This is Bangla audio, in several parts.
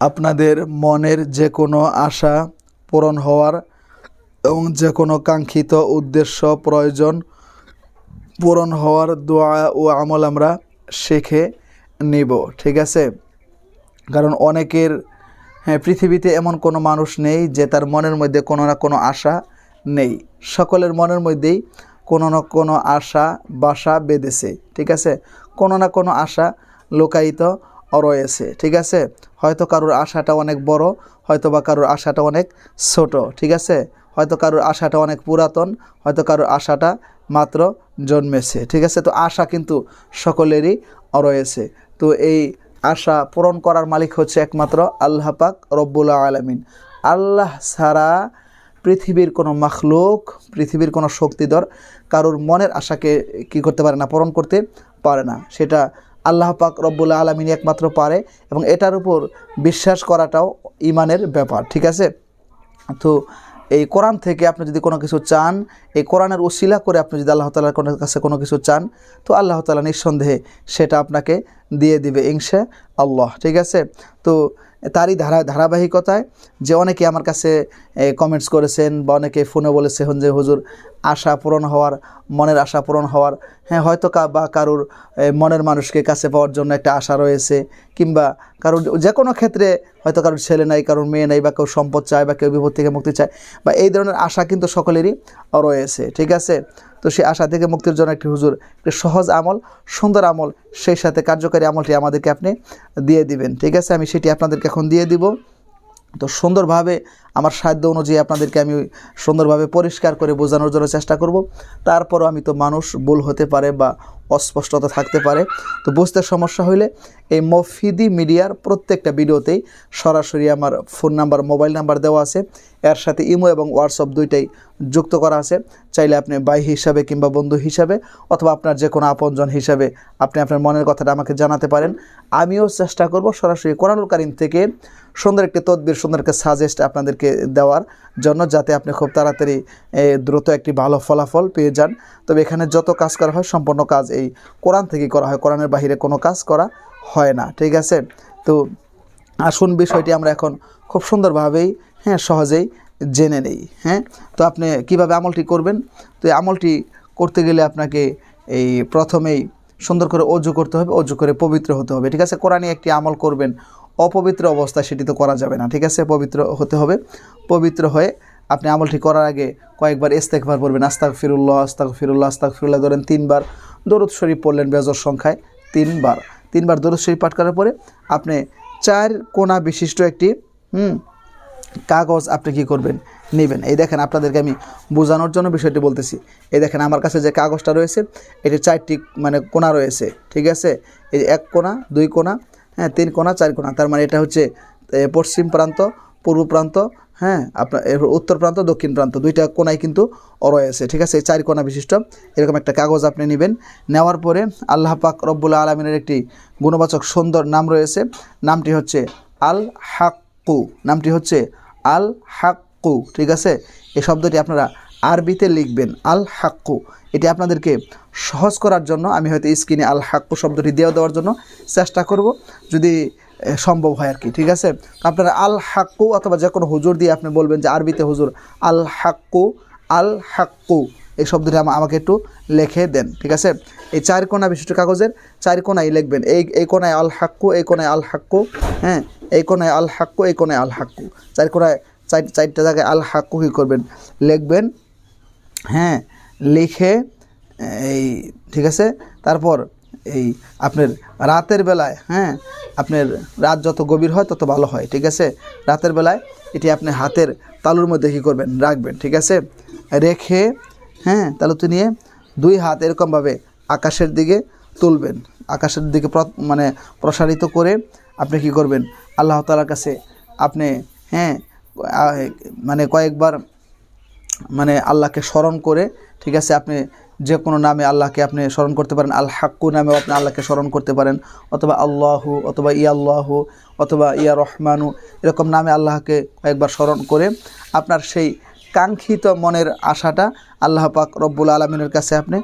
আপনাদের মনের যে কোনো আশা পূরণ হওয়ার এবং যে কোনো কাঙ্ক্ষিত উদ্দেশ্য প্রয়োজন পূরণ হওয়ার দোয়া ও আমল আমরা শিখে নিব, ঠিক আছে? কারণ অনেকের হ্যাঁ পৃথিবীতে এমন কোনো মানুষ নেই যে তার মনের মধ্যে কোনো না কোনো আশা নেই। সকলের মনের মধ্যেই কোনো না কোনো আশা, বাসা বেঁধেছে, ঠিক আছে? কোনো না কোনো আশা লুকায়িত রয়েছে ঠিক আছে? হয়তো কারোর আশাটা অনেক বড় হয়তো বা কারোর আশাটা অনেক ছোট, ঠিক আছে? হয়তো কারোর আশাটা অনেক পুরাতন, হয়তো কারোর আশাটা মাত্র জন্মেছে, ঠিক আছে? তো আশা কিন্তু সকলেরই রয়েছে তো এই আশা পূরণ করার মালিক হচ্ছে একমাত্র আল্লাহ পাক রব্বুল আলমিন। আল্লাহ ছাড়া পৃথিবীর কোনো মাখলুক, পৃথিবীর কোনো শক্তিধর কারোর মনের আশাকে কি করতে পারে না, পূরণ করতে পারে না। সেটা আল্লাহ পাক রব্বুল আলমিন একমাত্র পারে এবং এটার উপর বিশ্বাস করাটাও ইমানের ব্যাপার, ঠিক আছে? তো এই কোরআন থেকে আপনি যদি কোনো কিছু চান, এই কোরআনের ওসিলা করে আপনি যদি আল্লাহ তালার কোনো কাছে কোনো কিছু চান, তো আল্লাহ তালা নিঃসন্দেহে সেটা আপনাকে দিয়ে দিবে ইংশা আল্লাহ, ঠিক আছে? তো তারই ধারা, ধারাবাহিকতায় যে অনেকে আমার কাছে কমেন্টস করেছেন বা অনেকে ফোনে বলেছেন যে, হুজুর আশা পূরণ হওয়ার, মনের আশা পূরণ হওয়ার হ্যাঁ হয়তো বা কারোর মনের মানুষকে কাছে পাওয়ার জন্য একটা আশা রয়েছে, কিংবা কারোর যে কোনো ক্ষেত্রে হয়তো কারোর ছেলে নাই, কারোর মেয়ে নাই, বা কেউ সম্পদ চায়, বা কেউ বিপদ থেকে মুক্তি চায়, বা এই ধরনের আশা কিন্তু সকলেরই রয়েছে, ঠিক আছে? তো সেই আশা থেকে মুক্তির জন্য একটি হুজুর, একটি সহজ আমল, সুন্দর আমল, সেই সাথে কার্যকারী আমলটি আমাদেরকে আপনি দিয়ে দিবেন, ঠিক আছে? আমি সেটি আপনাদেরকে এখন দিয়ে দিব। তো সুন্দরভাবে আমার সাধ্য অনুযায়ী আপনাদেরকে আমি সুন্দরভাবে পরিষ্কার করে বোঝানোর জন্য চেষ্টা করব। তারপরও আমি তো মানুষ, ভুল হতে পারে বা অস্পষ্টতা থাকতে পারে। তো বুঝতে সমস্যা হইলে এই মফিদি মিডিয়ার প্রত্যেকটা ভিডিওতেই সরাসরি আমার ফোন নাম্বার, মোবাইল নাম্বার দেওয়া আছে। এর সাথে ইমো এবং হোয়াটসঅ্যাপ দুইটাই যুক্ত করা আছে। চাইলে আপনি ভাই হিসাবে কিংবা বন্ধু হিসাবে অথবা আপনার যে কোনো আপনজন হিসাবে আপনি আপনার মনের কথাটা আমাকে জানাতে পারেন। আমিও চেষ্টা করব সরাসরি কোরআনুল কারিম থেকে সুন্দর একটি তদবির, সুন্দর একটা সাজেস্ট আপনাদেরকে দেওয়ার জন্য যাতে আপনি খুব তাড়াতাড়ি দ্রুত একটি ভালো ফলাফল পেয়ে যান। তবে এখানে যত কাজ করা হয়, সম্পূর্ণ কাজ এই কোরআন থেকে করা হয়। কোরআনের বাহিরে কোনো কাজ করা হয় না, ঠিক আছে? তো আসুন বিষয়টি আমরা এখন খুব সুন্দরভাবেই হ্যাঁ সহজেই জেনে নেই হ্যাঁ? তো আপনি কীভাবে আমলটি করবেন? তো এই আমলটি করতে গেলে আপনাকে এই প্রথমেই সুন্দর করে অজু করতে হবে। অজু করে পবিত্র হতে হবে, ঠিক আছে? কোরআনে একটি আমল করবেন। অপবিত্র অবস্থায় সেটি তো করা যাবে না, ঠিক আছে? পবিত্র হতে হবে। পবিত্র হয়ে আপনি আমলটি করার আগে কয়েকবার ইস্তেকবার পড়বেন। আস্তাক ফিরুল্লাহ আস্তাক ফিরুল্লাহ আস্তাক ফিরুল্লাহ ধরেন তিনবার। দরুদ শরীফ পড়লেন বেজর সংখ্যায় তিনবার। তিনবার দরুদ শরীফ পাঠ করার পরে আপনি চার কোনা বিশিষ্ট একটি, হুম, কাগজ আপনি কি করবেন? নেবেন। এই দেখেন আপনাদেরকে আমি বোঝানোর জন্য বিষয়টি বলতেছি। এই দেখেন আমার কাছে যে কাগজটা রয়েছে এটি চারটি মানে কোনা রয়েছে, ঠিক আছে? এই এক কোনা, দুই কোনা হ্যাঁ তিন কোনা, চার কোনা। তার মানে এটা হচ্ছে পশ্চিম প্রান্ত, পূর্ব প্রান্ত হ্যাঁ আপনার উত্তর প্রান্ত, দক্ষিণ প্রান্ত। দুইটা কোনায় কিন্তু রয়েছে ঠিক আছে? এই চার কোনা বিশিষ্ট। এরকম একটা কাগজ আপনি নেবেন। নেওয়ার পরে আল্লাহ পাক রব্বুল আলমিনের একটি গুণবাচক সুন্দর নাম রয়েছে। নামটি হচ্ছে আল হাক্কু নামটি হচ্ছে আল হাক্কু ঠিক আছে? এই শব্দটি আপনারা আরবিতে লিখবেন আল হাক্কু। এটি আপনাদেরকে সহজ করার জন্য, আমি হয়তো স্ক্রিনে আল হাক্কু শব্দটি দিয়ে দেওয়ার জন্য চেষ্টা করব, যদি সম্ভব হয় আর কি ঠিক আছে? আপনারা আল হাক্কু অথবা যে কোনো হুজুর দিয়ে আপনি বলবেন যে আরবিতে, হুজুর, আল হাক্কু আল হাক্কু এই শব্দটি আমা- আমাকে একটু লিখে দেন, ঠিক আছে? এই চার কোনা বিশিষ্ট কাগজের চার কোনায় লিখবেন, এই এই কোনায় আল হাক্কু, এই কোনায় আল হাক্কু হ্যাঁ? এই কোনায় আল হাক্কু, এই কোনায় আল হাক্কু। চার কোনায়, চার, চারটা জায়গায় আল হাক্কু কী করবেন? লিখবেন হ্যাঁ লিখে, এই, ঠিক আছে? তারপর এই আপনার রাতের বেলায় হ্যাঁ আপনার রাত যত গভীর হয় তত ভালো হয়, ঠিক আছে? রাতের বেলায় এটি আপনি হাতের তালুর মধ্যে কী করবেন? রাখবেন, ঠিক আছে? রেখে হ্যাঁ তালুতে নিয়ে দুই হাত এরকমভাবে আকাশের দিকে তুলবেন। আকাশের দিকে মানে প্রসারিত করে আপনি কি করবেন? আল্লাহ তালার কাছে আপনি হ্যাঁ মানে কয়েকবার মানে আল্লাহকে স্মরণ করে, ঠিক আছে, আপনি যে কোনো নামে আল্লাহকে আপনি স্মরণ করতে পারেন আল হাক্কু নামেও আপনি আল্লাহকে স্মরণ করতে পারেন, অথবা আল্লাহু, অথবা ইয়াল্লাহু অথবা ইয়া রহমানু, এরকম নামে আল্লাহকে কয়েকবার স্মরণ করে আপনার সেই কাঙ্ক্ষিত মনের আশাটা আল্লাহ পাক রব্বুল আলমিনের কাছে আপনি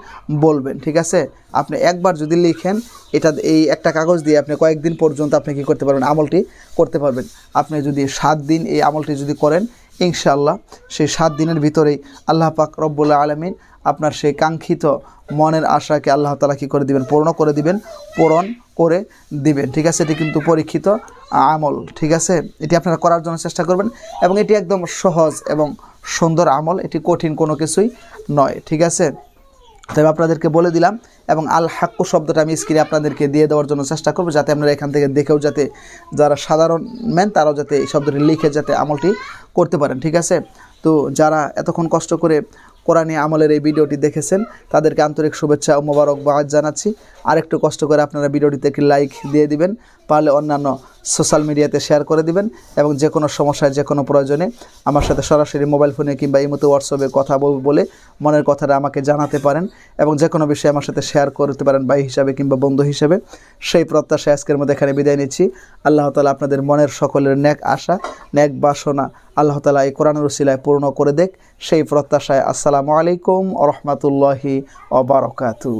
বলবেন, ঠিক আছে? আপনি একবার যদি লিখেন, এটা এই একটা কাগজ দিয়ে আপনি কয়েকদিন পর্যন্ত আপনি কি করতে পারবেন? আমলটি করতে পারবেন। আপনি যদি সাত দিন এই আমলটি যদি করেন ইনশাআল্লাহ সেই সাত দিনের ভিতরেই আল্লাহ পাক রব্বুল্লাহ আলমিন আপনার সেই কাঙ্ক্ষিত মনের আশাকে আল্লাহ তালা কী করে দিবেন? পূর্ণ করে দিবেন, পূরণ করে দিবেন। ঠিক আছে? এটি কিন্তু পরীক্ষিত আমল। ঠিক আছে? এটি আপনারা করার জন্য চেষ্টা করবেন এবং এটি একদম সহজ এবং সুন্দর আমল। এটি কঠিন কোনো কিছুই নয়। ঠিক আছে? তবে আপনাদেরকে বলে দিলাম এবং আল হাক্কু শব্দটা আমি স্ক্রিনে আপনাদেরকে দিয়ে দেওয়ার জন্য চেষ্টা করব যাতে আপনারা এখান থেকে দেখেও যাতে যারা সাধারণ ম্যান তারাও যাতে এই শব্দটি লিখে যাতে আমলটি করতে পারেন, ঠিক আছে? তো যারা এতক্ষণ কষ্ট করে কোরআনী আমলের এই ভিডিওটি দেখেছেন, তাদেরকে আন্তরিক শুভেচ্ছা ও মোবারকবাদ জানাচ্ছি। আরেকটু কষ্ট করে আপনারা ভিডিওটিতে একটি লাইক দিয়ে দিবেন, পারলে অন্যান্য সোশ্যাল মিডিয়াতে শেয়ার করে দিবেন এবং যে কোনো সমস্যায়, যে কোনো প্রয়োজনে আমার সাথে সরাসরি মোবাইল ফোনে কিংবা এই মতো হোয়াটসঅ্যাপে কথা বলে মনের কথাটা আমাকে জানাতে পারেন এবং যে কোনো বিষয়ে আমার সাথে শেয়ার করতে পারেন ভাই হিসাবে কিংবা বন্ধু হিসেবে। সেই প্রত্যাশা আজকের মধ্যে এখানে বিদায় নিচ্ছি। আল্লাহ তালা আপনাদের মনের সকলের ন্যাক আশা, ন্যাক বাসনা আল্লাহ তালা এই কোরআন রসিলায় পূর্ণ করে দেখ সেই প্রত্যাশায় আসসালামু আলাইকুম রহমতুল্লাহি অবরকাতু